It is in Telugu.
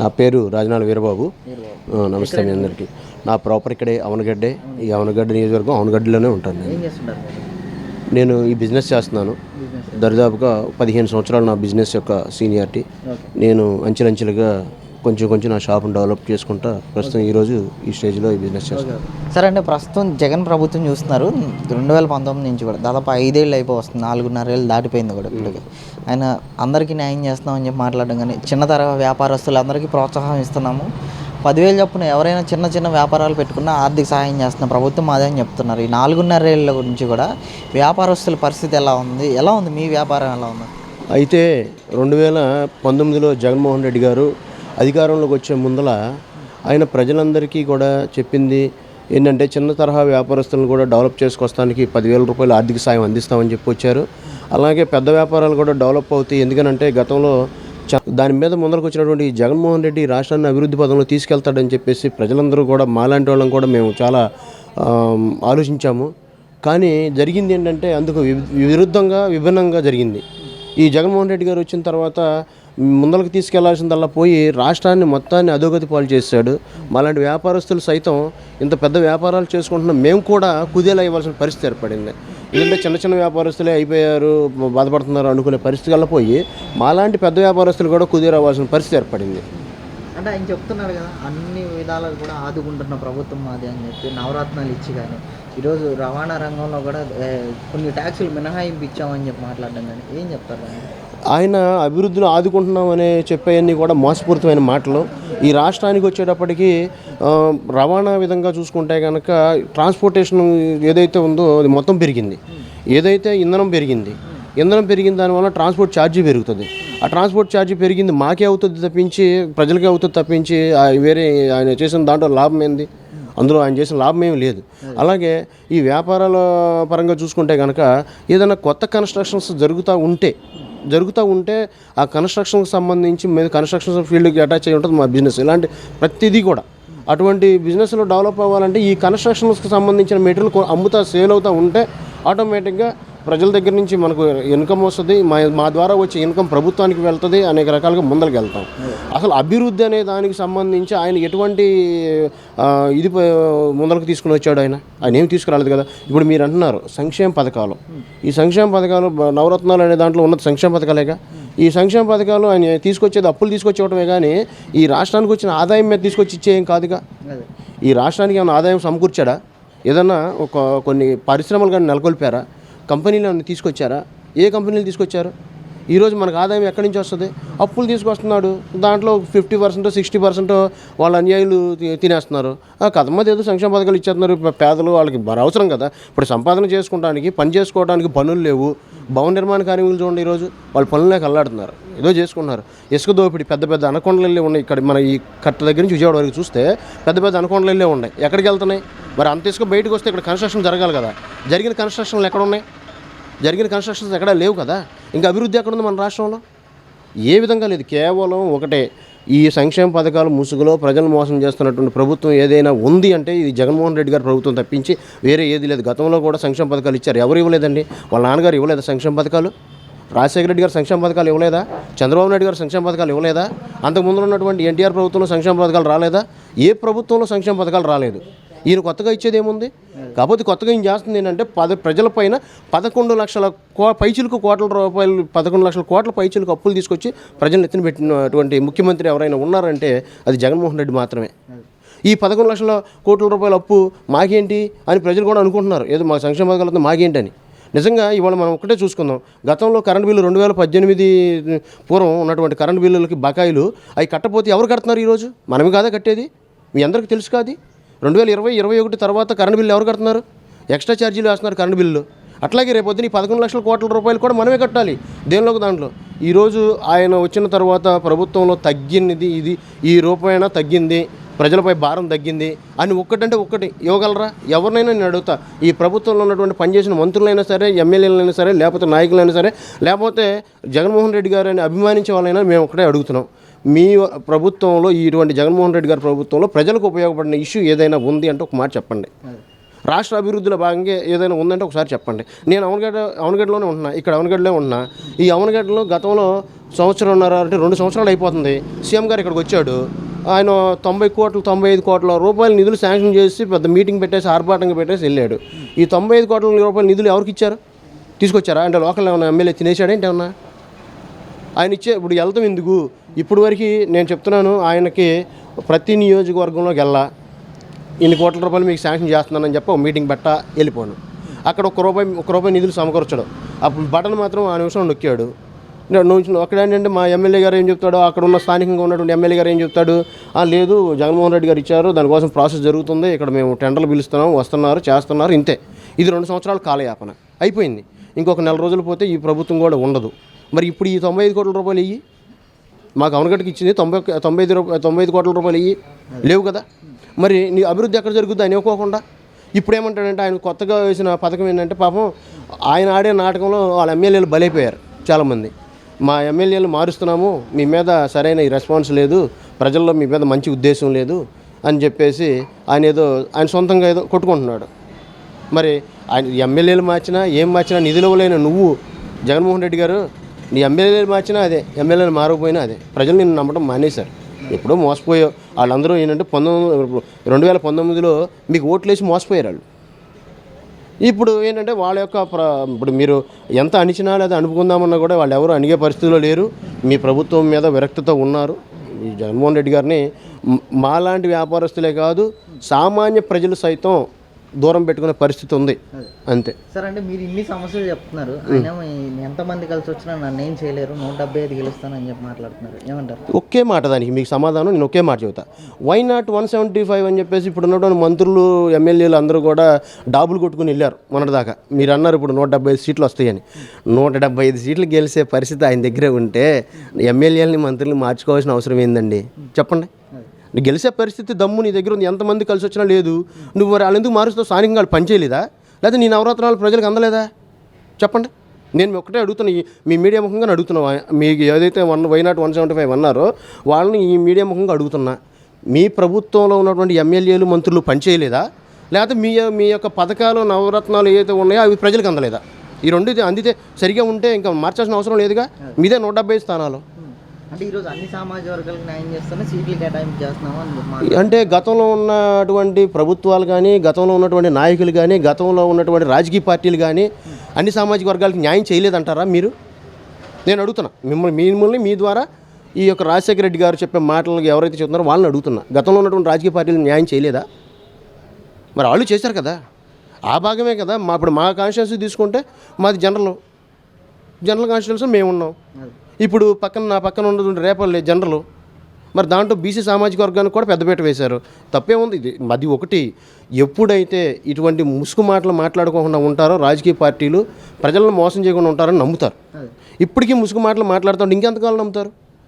నా పేరు రాజనాల వీరబాబు. నమస్తే మీ అందరికీ. నా ప్రాపర్ ఇక్కడే అవనగడ్డే. ఈ అవనగడ్డ నియోజకవర్గం అవనగడ్డలోనే ఉంటాను నేను. నేను ఈ బిజినెస్ చేస్తున్నాను. దరిదాపుగా పదిహేను సంవత్సరాలు నా బిజినెస్ యొక్క సీనియారిటీ. నేను అంచెలంచెలుగా కొంచెం కొంచెం నా షాప్ను డెవలప్ చేసుకుంటా ప్రస్తుతం ఈరోజు ఈ స్టేజ్లో ఈ బిజినెస్ చేస్తాను సరే అండి ప్రస్తుతం జగన్ ప్రభుత్వం చూస్తున్నారు. రెండు వేల పంతొమ్మిది నుంచి కూడా దాదాపు ఐదేళ్ళు అయిపో వస్తుంది. నాలుగున్నర ఏళ్ళు దాటిపోయింది కూడా ఇప్పటికి. ఆయన అందరికీ న్యాయం చేస్తున్నామని చెప్పి మాట్లాడడం కానీ చిన్న తరహా వ్యాపారస్తులందరికీ ప్రోత్సాహం ఇస్తున్నాము. పదివేలు చొప్పున ఎవరైనా చిన్న చిన్న వ్యాపారాలు పెట్టుకున్నా ఆర్థిక సహాయం చేస్తున్న ప్రభుత్వం అదే అని చెప్తున్నారు. ఈ నాలుగున్నర ఏళ్ళ గురించి కూడా వ్యాపారస్తుల పరిస్థితి ఎలా ఉంది? ఎలా ఉంది? మీ వ్యాపారం ఎలా ఉంది? అయితే రెండు వేల పంతొమ్మిదిలో జగన్మోహన్ రెడ్డి గారు అధికారంలోకి వచ్చే ముందల ఆయన ప్రజలందరికీ కూడా చెప్పింది ఏంటంటే చిన్న తరహా వ్యాపారస్తులను కూడా డెవలప్ చేసుకొస్తానికి పదివేల రూపాయలు ఆర్థిక సాయం అందిస్తామని చెప్పి వచ్చారు. అలాగే పెద్ద వ్యాపారాలు కూడా డెవలప్ అవుతాయి. ఎందుకనంటే గతంలో చ- దాని మీద ముందరకు వచ్చినటువంటి జగన్మోహన్ రెడ్డి రాష్ట్రాన్ని అభివృద్ధి పదంలో తీసుకెళ్తాడని చెప్పేసి ప్రజలందరూ కూడా మాలాంటి వాళ్ళం కూడా మేము చాలా ఆలోచించాము. కానీ జరిగింది ఏంటంటే అందుకు వి- విరుద్ధంగా విభిన్నంగా జరిగింది. ఈ జగన్మోహన్ రెడ్డి గారు వచ్చిన తర్వాత ముందరకు తీసుకెళ్ళాల్సిందల్లా పోయి రాష్ట్రాన్ని మొత్తాన్ని అధోగతి పాలు చేశాడు. మాలాంటి వ్యాపారస్తులు సైతం ఇంత పెద్ద వ్యాపారాలు చేసుకుంటున్న మేము కూడా కుదేలా ఇవ్వాల్సిన పరిస్థితి ఏర్పడింది. ఎందుకంటే చిన్న చిన్న వ్యాపారస్తులే అయిపోయారు బాధపడుతున్నారు అనుకునే పరిస్థితి పోయి మాలాంటి పెద్ద వ్యాపారస్తులు కూడా కుదేరవ్వాల్సిన పరిస్థితి ఏర్పడింది. అంటే ఆయన చెప్తున్నాడు కదా అన్ని విధాలు కూడా ఆదుకుంటున్న ప్రభుత్వం మాది అని చెప్పి నవరత్నాలు ఇచ్చి కానీ ఈరోజు రవాణా రంగంలో కూడా కొన్ని ట్యాక్సులు మినహాయింపు ఇచ్చామని చెప్పి మాట్లాడడం కానీ ఏం చెప్తారు ఆయన అభివృద్ధిని ఆదుకుంటున్నామని చెప్పేవన్నీ కూడా మోసపూరితమైన మాటలు. ఈ రాష్ట్రానికి వచ్చేటప్పటికి రవాణా విధంగా చూసుకుంటే కనుక ట్రాన్స్పోర్టేషన్ ఏదైతే ఉందో అది మొత్తం పెరిగింది. ఏదైతే ఇంధనం పెరిగింది ఇంధనం పెరిగిన దానివల్ల ట్రాన్స్పోర్ట్ ఛార్జీ పెరుగుతుంది. ఆ ట్రాన్స్పోర్ట్ ఛార్జీ పెరిగింది మాకే అవుతుంది తప్పించి ప్రజలకే అవుతుంది తప్పించి వేరే ఆయన చేసిన దాంట్లో లాభం ఏంది? అందులో ఆయన చేసిన లాభం ఏమీ లేదు. అలాగే ఈ వ్యాపారాల పరంగా చూసుకుంటే కనుక ఏదైనా కొత్త కన్స్ట్రక్షన్స్ జరుగుతూ ఉంటే జరుగుతూ ఉంటే ఆ కన్స్ట్రక్షన్కి సంబంధించి మీద కన్స్ట్రక్షన్ ఫీల్డ్కి అటాచ్ అయి ఉంటుంది మా బిజినెస్ ఇలాంటి ప్రతిదీ కూడా. అటువంటి బిజినెస్లో డెవలప్ అవ్వాలంటే ఈ కన్స్ట్రక్షన్స్కి సంబంధించిన మెటీరియల్ అమ్ముతా సేల్ అవుతూ ఉంటే ఆటోమేటిక్గా ప్రజల దగ్గర నుంచి మనకు ఇన్కమ్ వస్తుంది. మా మా ద్వారా వచ్చే ఇన్కమ్ ప్రభుత్వానికి వెళ్తుంది. అనేక రకాలుగా ముందరికి వెళ్తాం. అసలు అభివృద్ధి అనే దానికి సంబంధించి ఆయన ఎటువంటి ఇది ముందరకు తీసుకుని వచ్చాడు ఆయన? ఆయన ఏం తీసుకురాలేదు కదా? ఇప్పుడు మీరు అంటున్నారు సంక్షేమ పథకాలు. ఈ సంక్షేమ పథకాలు నవరత్నాలు అనే దాంట్లో ఉన్నది సంక్షేమ పథకాలేగా? ఈ సంక్షేమ పథకాలు ఆయన తీసుకొచ్చేది అప్పులు తీసుకొచ్చేవటమే కానీ ఈ రాష్ట్రానికి వచ్చిన ఆదాయం మీద తీసుకొచ్చి ఇచ్చేయం కాదుగా? ఈ రాష్ట్రానికి ఏమైనా ఆదాయం సమకూర్చాడా? ఏదన్నా ఒక కొన్ని పరిశ్రమలు కానీ నెలకొల్పారా? కంపెనీలు ఏమైనా తీసుకొచ్చారా? ఏ కంపెనీలు తీసుకొచ్చారు? ఈరోజు మనకు ఆదాయం ఎక్కడి నుంచి వస్తుంది? అప్పులు తీసుకొస్తున్నాడు. దాంట్లో ఫిఫ్టీ పర్సెంట్ సిక్స్టీ పర్సెంట్ వాళ్ళ అన్యాయులు తినేస్తున్నారు. ఆ ఏదో సంక్షేమ పథకాలు ఇచ్చేస్తున్నారు. పేదలు వాళ్ళకి మరి అవసరం కదా? ఇప్పుడు సంపాదన చేసుకోవడానికి పని చేసుకోవడానికి పనులు లేవు. భవన నిర్మాణ కార్మికులు చూడండి ఈరోజు వాళ్ళు పనులు లేక అల్లాడుతున్నారు. ఏదో చేసుకుంటున్నారు. ఇసుక దోపిడి పెద్ద పెద్ద అనకొండలు వెళ్ళి ఉన్నాయి ఇక్కడ మన ఈ కట్ట దగ్గర నుంచి విజయవాడ వరకు చూస్తే పెద్ద పెద్ద అనకొండలు ఉన్నాయి. ఎక్కడికి వెళ్తున్నాయి? మరి అంత ఇసుక బయటకు వస్తే ఇక్కడ కన్స్ట్రక్షన్ జరగాలి కదా? జరిగిన కన్స్ట్రక్షన్లు ఎక్కడ ఉన్నాయి? జరిగిన కన్స్ట్రక్షన్స్ ఎక్కడా లేవు కదా? ఇంకా అభివృద్ధి ఎక్కడ ఉంది మన రాష్ట్రంలో? ఏ విధంగా లేదు. కేవలం ఒకటే. ఈ సంక్షేమ పథకాలు ముసుగులో ప్రజలు మోసం చేస్తున్నటువంటి ప్రభుత్వం ఏదైనా ఉంది అంటే ఇది జగన్మోహన్ రెడ్డి గారి ప్రభుత్వం తప్పించి వేరే ఏది లేదు. గతంలో కూడా సంక్షేమ పథకాలు ఇచ్చారు. ఎవరు ఇవ్వలేదండి? వాళ్ళ నాన్నగారు ఇవ్వలేదా సంక్షేమ పథకాలు? రాజశేఖర రెడ్డి గారు సంక్షేమ పథకాలు ఇవ్వలేదా? చంద్రబాబు నాయుడు గారు సంక్షేమ పథకాలు ఇవ్వలేదా? అంతకుముందు ఉన్నటువంటి ఎన్టీఆర్ ప్రభుత్వంలో సంక్షేమ పథకాలు రాలేదా? ఏ ప్రభుత్వంలో సంక్షేమ పథకాలు రాలేదు? ఈయన కొత్తగా ఇచ్చేది ఏముంది కాకపోతే కొత్తగా ఏం చేస్తుంది ఏంటంటే పద ప్రజలపైన పదకొండు లక్షల కో పైచులకు కోట్ల రూపాయలు పదకొండు లక్షల కోట్ల పైచులకు అప్పులు తీసుకొచ్చి ప్రజలను ఎత్తిన పెట్టినటువంటి ముఖ్యమంత్రి ఎవరైనా ఉన్నారంటే అది జగన్మోహన్ రెడ్డి మాత్రమే. ఈ పదకొండు లక్షల కోట్ల రూపాయల అప్పు మాకేంటి అని ప్రజలు కూడా అనుకుంటున్నారు. ఏదో మా సంక్షేమ పథకాలతో మాకేంటని. నిజంగా ఇవాళ మనం ఒకటే చూసుకుందాం. గతంలో కరెంట్ బిల్లు రెండు వేల పద్దెనిమిది పూర్వం ఉన్నటువంటి కరెంట్ బిల్లులకి బకాయిలు అవి కట్టపోతే ఎవరు కడుతున్నారు ఈరోజు? మనమే కాదా కట్టేది? మీ అందరికీ తెలుసు కాదు? రెండు వేల ఇరవై ఇరవై ఒకటి తర్వాత కరెంట్ బిల్లు ఎవరు కడుతున్నారు? ఎక్స్ట్రా ఛార్జీలు వేస్తున్నారు కరెంట్ బిల్లు అట్లాగే రేపొద్దున ఈ పదకొండు లక్షల కోట్ల రూపాయలు కూడా మనమే కట్టాలి దేనిలోకి దాంట్లో. ఈరోజు ఆయన వచ్చిన తర్వాత ప్రభుత్వంలో తగ్గినది ఇది. ఈ రూపాయన తగ్గింది. ప్రజలపై భారం తగ్గింది. అని ఒక్కటంటే ఒక్కటి ఇవ్వగలరా? ఎవరినైనా నేను అడుగుతా. ఈ ప్రభుత్వంలో ఉన్నటువంటి పనిచేసిన మంత్రులైనా సరే ఎమ్మెల్యేలైనా సరే లేకపోతే నాయకులైనా సరే లేకపోతే జగన్మోహన్ రెడ్డి గారిని అభిమానించే వాళ్ళైనా మేము ఒకటే అడుగుతున్నాం. మీ ప్రభుత్వంలో ఇటువంటి జగన్మోహన్ రెడ్డి గారి ప్రభుత్వంలో ప్రజలకు ఉపయోగపడిన ఇష్యూ ఏదైనా ఉంది అంటే ఒక మాట చెప్పండి. రాష్ట్ర అభివృద్ధిలో భాగంగా ఏదైనా ఉందంటే ఒకసారి చెప్పండి. నేను అవనగడ్డ అవనగడ్డలోనే ఉంటున్నా ఇక్కడ అవనగడ్డలో ఉంటున్నా. ఈ అవనగడ్డలో గతంలో సంవత్సరంన్నర అంటే రెండు సంవత్సరాలు అయిపోతుంది. సీఎం గారు ఇక్కడికి వచ్చాడు. ఆయన తొంభై కోట్లు తొంభై ఐదు కోట్ల రూపాయల నిధులు శాంక్షన్ చేసి పెద్ద మీటింగ్ పెట్టేసి ఆర్భాటంగా పెట్టేసి వెళ్ళాడు. ఈ తొంభై ఐదు కోట్ల రూపాయల నిధులు ఎవరికి ఇచ్చారు? తీసుకొచ్చారా? అంటే లోకల్ ఏమైనా ఎమ్మెల్యే తినేశాడేంటి ఏమన్నా? ఆయన ఇచ్చే ఇప్పుడు వెళ్తాం ఎందుకు? ఇప్పుడు వరకు నేను చెప్తున్నాను ఆయనకి ప్రతి నియోజకవర్గంలోకి వెళ్ళా ఇన్ని కోట్ల రూపాయలు మీకు శాంక్షన్ చేస్తున్నానని చెప్పి ఒక మీటింగ్ పెట్ట వెళ్ళిపోను. అక్కడ ఒక రూపాయి ఒక రూపాయి నిధులు సమకూర్చడం. అప్పుడు బటన్ మాత్రం ఆ నిమిషం నొక్కాడు. నుంచి నువ్వు అక్కడేంటంటే మా ఎమ్మెల్యే గారు ఏం చెప్తాడో అక్కడ ఉన్న స్థానికంగా ఉన్నటువంటి ఎమ్మెల్యే గారు ఏం చెప్తాడు? లేదు జగన్మోహన్ రెడ్డి గారు ఇచ్చారు దానికోసం ప్రాసెస్ జరుగుతుంది ఇక్కడ మేము టెండర్లు పిలుస్తున్నాం వస్తున్నారు చేస్తున్నారు ఇంతే. ఇది రెండు సంవత్సరాల కాలయాపన. అయిపోయింది. ఇంకొక నెల రోజులు పోతే ఈ ప్రభుత్వం కూడా ఉండదు. మరి ఇప్పుడు ఈ తొంభై ఐదు కోట్ల రూపాయలు ఇవి మా గవర్నమెంట్కి ఇచ్చింది తొంభై తొంభై ఐదు రూపాయ తొంభై ఐదు కోట్ల రూపాయలు ఇవి లేవు కదా? మరి నీ అభివృద్ధి ఎక్కడ జరుగుద్ది? అనుకోకుండా ఇప్పుడు ఏమంటాడంటే ఆయన కొత్తగా వేసిన పథకం ఏంటంటే పాపం ఆయన ఆడే నాటకంలో వాళ్ళ ఎమ్మెల్యేలు బలైపోయారు చాలామంది. మా ఎమ్మెల్యేలు మారుస్తున్నాము మీ మీద సరైన రెస్పాన్స్ లేదు ప్రజల్లో మీ మీద మంచి ఉద్దేశం లేదు అని చెప్పేసి ఆయన ఏదో ఆయన సొంతంగా ఏదో కొట్టుకుంటున్నాడు. మరి ఆయన ఎమ్మెల్యేలు మార్చినా ఏం మార్చినా నిధులు ఇవ్వలేని నువ్వు జగన్మోహన్ రెడ్డి గారు నీ ఎమ్మెల్యేలు మార్చినా అదే ఎమ్మెల్యేలు మారకపోయినా అదే. ప్రజలు నిన్ను నమ్మడం మానేశారు. ఎప్పుడో మోసపోయావు వాళ్ళందరూ ఏంటంటే పంతొమ్మిది రెండు వేల పంతొమ్మిదిలో మీకు ఓట్లేసి మోసపోయారు వాళ్ళు. ఇప్పుడు ఏంటంటే వాళ్ళ యొక్క ఇప్పుడు మీరు ఎంత అణిచినా లేదా అనుకుందామన్నా కూడా వాళ్ళు ఎవరు అణిగే పరిస్థితిలో లేరు. మీ ప్రభుత్వం మీద విరక్తితో ఉన్నారు. ఈ జగన్మోహన్ రెడ్డి గారిని మాలాంటి వ్యాపారస్తులే కాదు సామాన్య ప్రజలు సైతం దూరం పెట్టుకునే పరిస్థితి ఉంది. అంతే. సార్ అంటే మీరు ఇన్ని సమస్యలు చెప్తున్నారు. ఎంతమంది కలిసి వచ్చినా నన్ను ఏం చేయలేరు నూట డెబ్బై ఐదు గెలుస్తానని చెప్పి మాట్లాడుతున్నారు. ఏమంటారు? ఒకే మాట దానికి మీకు సమాధానం నేను ఒకే మాట చెబుతా. Why not one seventy five అని చెప్పేసి ఇప్పుడు ఉన్నటువంటి మంత్రులు ఎమ్మెల్యేలు అందరూ కూడా డాబులు కొట్టుకుని వెళ్ళారు మొన్నటిదాకా. మీరు అన్నారు ఇప్పుడు నూట డెబ్బై ఐదు సీట్లు వస్తాయని. నూట డెబ్బై ఐదు సీట్లు గెలిచే పరిస్థితి ఆయన దగ్గరే ఉంటే ఎమ్మెల్యేలని మంత్రులు మార్చుకోవాల్సిన అవసరం ఏందండి? చెప్పండి. నీ గెలిచే పరిస్థితి దమ్ము నీ దగ్గర ఉంది. ఎంతమంది కలిసి వచ్చినా లేదు. నువ్వు మరి వాళ్ళు ఎందుకు మారుస్తావు స్థానికంగా వాళ్ళు పనిచేయలేదా లేదా నీ నవరాత్రాలు ప్రజలకు అందలేదా? చెప్పండి. నేను మీ ఒకటే అడుగుతున్నా. మీ మీడియా ముఖంగా అడుగుతున్నా. మీకు ఏదైతే one why not one seventy five అన్నారో వాళ్ళని ఈ మీడియా ముఖంగా అడుగుతున్నా. మీ ప్రభుత్వంలో ఉన్నటువంటి ఎమ్మెల్యేలు మంత్రులు పనిచేయలేదా లేకపోతే మీ మీ యొక్క పథకాలు నవరత్నాలు ఏవైతే ఉన్నాయో అవి ప్రజలకు అందలేదా? ఈ రెండు అందితే సరిగా ఉంటే ఇంకా మార్చాల్సిన అవసరం లేదుగా? మీదే నూట డెబ్బై స్థానాలు. అంటే ఈరోజు అన్ని సామాజిక వర్గాలకు న్యాయం చేస్తానే సీట్లు కేటాయింపు చేస్తున్నాము అని చెప్పి మాట్లాడుతున్నారు. అంటే గతంలో ఉన్నటువంటి ప్రభుత్వాలు కానీ గతంలో ఉన్నటువంటి నాయకులు కానీ గతంలో ఉన్నటువంటి రాజకీయ పార్టీలు కానీ అన్ని సామాజిక వర్గాలకు న్యాయం చేయలేదంటారా మీరు? నేను అడుగుతున్నా. మిమ్మల్ని మిమ్మల్ని మీ ద్వారా ఈ యొక్క రాజశేఖర రెడ్డి గారు చెప్పే మాటలు ఎవరైతే చెప్తున్నారో వాళ్ళని అడుగుతున్నా. గతంలో ఉన్నటువంటి రాజకీయ పార్టీలు న్యాయం చేయలేదా? మరి వాళ్ళు చేశారు కదా. ఆ భాగమే కదా. మా ఇప్పుడు మా కాన్స్టిట్యూన్సీ తీసుకుంటే మాది జనరల్ జనరల్ కాన్స్టిట్యూన్సీ మేము ఉన్నాం. ఇప్పుడు పక్కన నా పక్కన ఉన్నటువంటి రేపల్లె జనరల్. మరి దాంట్లో బీసీ సామాజిక వర్గానికి కూడా పెద్దపీట వేశారు. తప్పే ఉంది ఇది అది ఒకటి. ఎప్పుడైతే ఇటువంటి ముసుగు మాటలు మాట్లాడుకోకుండా ఉంటారో రాజకీయ పార్టీలు ప్రజలను మోసం చేయకుండా ఉంటారని నమ్ముతారు. ఇప్పటికీ ముసుగు మాటలు మాట్లాడుతుంటే ఇంకెంతకాలం నమ్ముతారు?